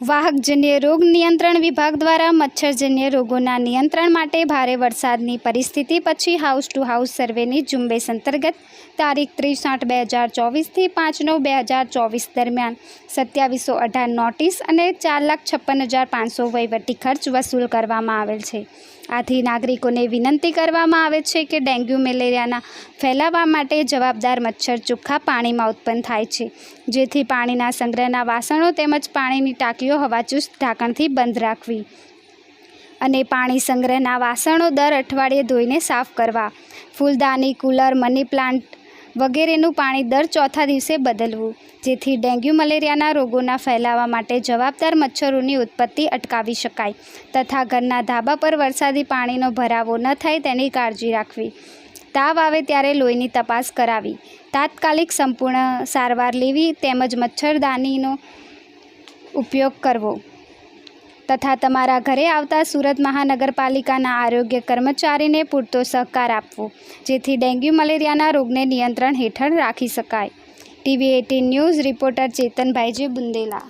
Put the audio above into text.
વાહકજન્ય રોગ નિયંત્રણ વિભાગ દ્વારા મચ્છરજન્ય રોગોના નિયંત્રણ માટે ભારે વરસાદની પરિસ્થિતિ પછી હાઉસ ટુ હાઉસ સર્વેની ઝુંબેશ અંતર્ગત તારીખ ત્રીસ આઠ બે હજાર ચોવીસથી પાંચ નવ બે હજાર ચોવીસ દરમિયાન સત્યાવીસો અઢાર નોટિસ અને ચાર લાખ છપ્પન હજાર પાંચસો વહીવટી ખર્ચ વસૂલ કરવામાં આવેલ છે. આથી નાગરિકોને વિનંતી કરવામાં આવે છે કે ડેન્ગ્યુ, મેલેરિયાના ફેલાવા માટે જવાબદાર મચ્છર ચોખ્ખા પાણીમાં ઉત્પન્ન થાય છે. જેથી પાણીના સંગ્રહના વાસણો તેમજ પાણીની ટાંકીઓ હવાચુસ્ત ઢાંકણથી બંધ રાખવી અને પાણી સંગ્રહના વાસણો દર અઠવાડિયે ધોઈને સાફ કરવા. ફૂલદાની, કુલર, મની પ્લાન્ટ વગેરેનું પાણી દર ચોથા દિવસે બદલવું, જેથી ડેન્ગ્યુ, મલેરિયાના રોગોના ફેલાવા માટે જવાબદાર મચ્છરોની ઉત્પત્તિ અટકાવી શકાય તથા ઘરના ધાબા પર વરસાદી પાણીનો ભરાવો ન થાય તેની કાળજી રાખવી. તાવ આવે ત્યારે લોહીની તપાસ કરાવી. તાત્કાલિક સંપૂર્ણ સારવાર લેવી તેમજ મચ્છરદાનીનો ઉપયોગ કરવો. તથા તમારા ઘરે આવતા સુરત મહાનગરપાલિકાના આરોગ્ય કર્મચારીને પૂરતો સહકાર આપવો, જેથી ડેન્ગ્યુ મલેરિયાના રોગને નિયંત્રણ હેઠળ રાખી શકાય. TV eighteen news reporter Chetanbhaiji Bundela.